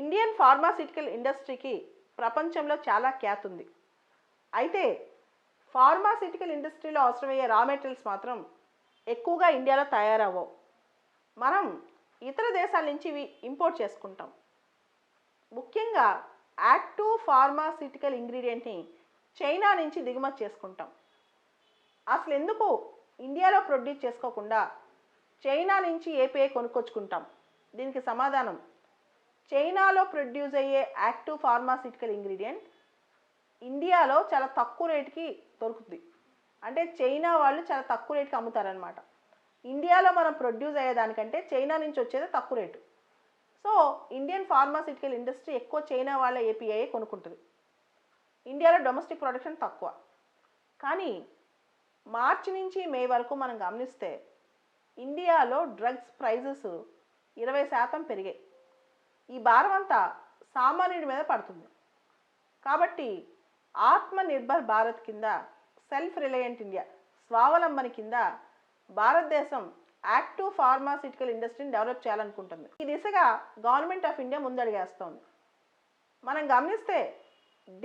Indian pharmaceutical ఇండస్ట్రీకి ప్రపంచంలో చాలా ఖ్యాతి ఉంది. అయితే ఫార్మాసిటికల్ ఇండస్ట్రీలో అవసరమయ్యే రా మెటీరియల్స్ మాత్రం ఎక్కువగా ఇండియాలో తయారవ్వవు. మనం ఇతర దేశాల నుంచి ఇవి ఇంపోర్ట్ చేసుకుంటాం. ముఖ్యంగా యాక్టివ్ ఫార్మాసిటికల్ ఇంగ్రీడియంట్ని చైనా నుంచి దిగుమతి చేసుకుంటాం. అసలు ఎందుకు ఇండియాలో ప్రొడ్యూస్ చేసుకోకుండా చైనా నుంచి ఏపీఐ కొనుక్కొచ్చుకుంటాం? దీనికి సమాధానం చైనాలో ప్రొడ్యూస్ అయ్యే యాక్టివ్ ఫార్మాసిటికల్ ఇంగ్రీడియంట్ ఇండియాలో చాలా తక్కువ రేటుకి దొరుకుతుంది. అంటే చైనా వాళ్ళు చాలా తక్కువ రేటుకి అమ్ముతారనమాట ఇండియాలో మనం ప్రొడ్యూస్ అయ్యేదానికంటే చైనా నుంచి వచ్చేది తక్కువ rate. So Indian pharmaceutical industry ఎక్కువ చైనా వాళ్ళ ఏపీఐ కొనుక్కుంటుంది. ఇండియాలో డొమెస్టిక్ ప్రొడక్షన్ తక్కువ. కానీ మార్చి నుంచి మే వరకు మనం గమనిస్తే ఇండియాలో డ్రగ్స్ ప్రైజెస్ ఇరవై శాతం పెరిగాయి. ఈ భారం అంతా సామాన్యుడి మీద పడుతుంది. కాబట్టి ఆత్మనిర్భర్ భారత్ కింద సెల్ఫ్ రిలయంట్ ఇండియా స్వావలంబన కింద భారతదేశం యాక్టివ్ ఫార్మాసిటికల్ ఇండస్ట్రీని డెవలప్ చేయాలనుకుంటుంది. ఈ దిశగా గవర్నమెంట్ ఆఫ్ ఇండియా ముందడిగేస్తోంది. మనం గమనిస్తే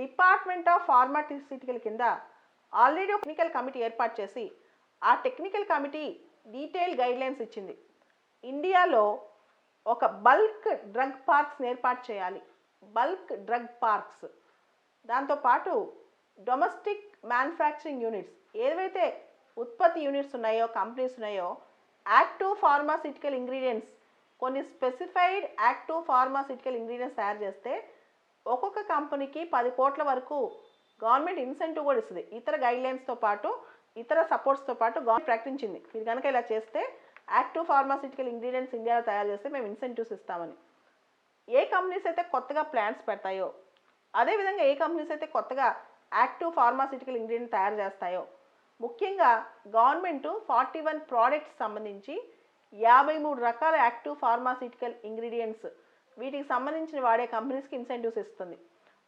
డిపార్ట్మెంట్ ఆఫ్ ఫార్మాసిటికల్ కింద ఆల్రెడీ ఒక టెక్నికల్ కమిటీ ఏర్పాటు చేసి ఆ టెక్నికల్ కమిటీ డీటెయిల్ గైడ్లైన్స్ ఇచ్చింది. ఇండియాలో ఒక బల్క్ డ్రగ్ పార్క్స్ ఏర్పాటు చేయాలి. Bulk drug parks. దాంతోపాటు డొమెస్టిక్ మ్యానుఫ్యాక్చరింగ్ యూనిట్స్. ఏవైతే ఉత్పత్తి యూనిట్స్ ఉన్నాయో కంపెనీస్ ఉన్నాయో యాక్టివ్ ఫార్మాసిటికల్ ఇంగ్రీడియంట్స్ కొన్ని స్పెసిఫైడ్ యాక్టివ్ ఫార్మాసిటికల్ ఇంగ్రీడియంట్స్ తయారు చేస్తే ఒక్కొక్క కంపెనీకి పది కోట్ల వరకు గవర్నమెంట్ ఇన్సెంటివ్ కూడా ఇస్తుంది. ఇతర గైడ్లైన్స్తో పాటు ఇతర సపోర్ట్స్తో పాటు గవర్నమెంట్ ప్రకటించింది. మీరు కనుక ఇలా చేస్తే యాక్టివ్ ఫార్మాసిటికల్ ఇంగ్రీడియంట్స్ ఇండియాలో తయారు చేస్తే మేము ఇన్సెంటివ్స్ ఇస్తామని. ఏ కంపెనీస్ అయితే కొత్తగా ప్లాంట్స్ పెడతాయో అదేవిధంగా ఏ కంపెనీస్ అయితే కొత్తగా యాక్టివ్ ఫార్మాసిటికల్ ఇంగ్రీడియంట్ తయారు చేస్తాయో ముఖ్యంగా గవర్నమెంట్ ఫార్టీ వన్ ప్రోడక్ట్స్ సంబంధించి యాభై మూడు రకాల యాక్టివ్ ఫార్మాసిటికల్ ఇంగ్రీడియంట్స్ వీటికి సంబంధించిన వాడే కంపెనీస్కి ఇన్సెంటివ్స్ ఇస్తుంది.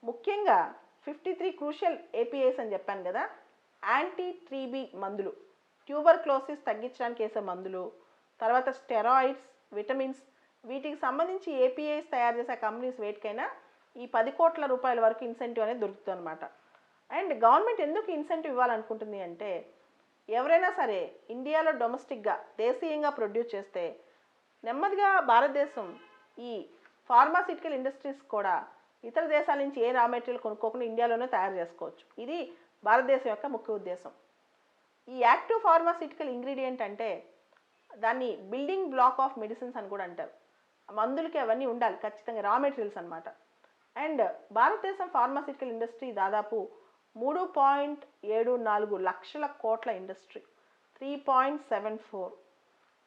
ముఖ్యంగా ఫిఫ్టీ త్రీ క్రూషియల్ ఏపీఐస్ అని చెప్పాను కదా యాంటీ త్రీబీ మందులు ట్యూబర్ క్లోసిస్ తగ్గించడానికి వేసే మందులు తర్వాత స్టెరాయిడ్స్ విటమిన్స్ వీటికి సంబంధించి ఏపీఐస్ తయారు చేసే కంపెనీస్ వేటికైనా ఈ పది కోట్ల రూపాయల వరకు ఇన్సెంటివ్ అనేది దొరుకుతుంది అనమాట అండ్ గవర్నమెంట్ ఎందుకు ఇన్సెంటివ్ ఇవ్వాలనుకుంటుంది అంటే ఎవరైనా సరే ఇండియాలో డొమెస్టిక్గా దేశీయంగా ప్రొడ్యూస్ చేస్తే నెమ్మదిగా భారతదేశం ఈ ఫార్మాసిటికల్ ఇండస్ట్రీస్ కూడా ఇతర దేశాల నుంచి ఏ రా మెటీరియల్ కొనుక్కోకుండా ఇండియాలోనే తయారు చేసుకోవచ్చు. ఇది భారతదేశం యొక్క ముఖ్య ఉద్దేశం. ఈ యాక్టివ్ ఫార్మాసిటికల్ ఇంగ్రీడియంట్ అంటే దాన్ని బిల్డింగ్ బ్లాక్ ఆఫ్ మెడిసిన్స్ అని కూడా అంటారు. మందులకి అవన్నీ ఉండాలి ఖచ్చితంగా రా మెటీరియల్స్ అనమాట అండ్ భారతదేశం ఫార్మాసిటికల్ ఇండస్ట్రీ దాదాపు మూడు పాయింట్ ఏడు నాలుగు లక్షల కోట్ల industry three point seven four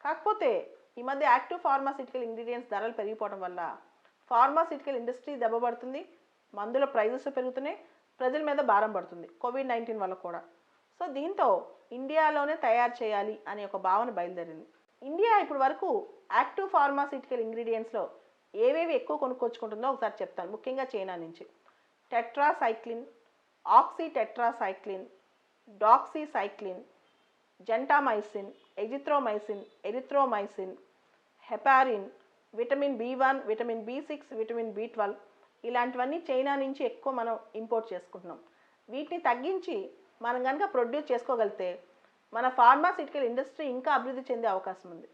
కాకపోతే ఈ మధ్య యాక్టివ్ ఫార్మాసిటికల్ ఇంగ్రీడియంట్స్ ధరలు పెరిగిపోవడం వల్ల ఫార్మాసిటికల్ ఇండస్ట్రీ దెబ్బపడుతుంది మందుల ప్రైజెస్ పెరుగుతున్నాయి ప్రజల మీద భారం పడుతుంది కోవిడ్ నైన్టీన్ వల్ల కూడా. సో దీంతో ఇండియాలోనే తయారు చేయాలి అనే ఒక భావన బయలుదేరింది. ఇండియా ఇప్పటి వరకు యాక్టివ్ ఫార్మాసిటికల్ ఇంగ్రీడియంట్స్లో ఏవేవి ఎక్కువ కొనుక్కొచ్చుకుంటుందో ఒకసారి చెప్తాను. ముఖ్యంగా చైనా నుంచి. Tetracycline oxy tetracycline doxycycline gentamicin azithromycin erythromycin heparin vitamin B one vitamin B six vitamin B twelve ఇలాంటివన్నీ చైనా నుంచి ఎక్కువ మనం ఇంపోర్ట్ చేసుకుంటున్నాం. వీటిని తగ్గించి మనం కనుక ప్రొడ్యూస్ చేసుకోగలిగితే మన ఫార్మాసిటికల్ ఇండస్ట్రీ ఇంకా అభివృద్ధి చెందే అవకాశం ఉంది.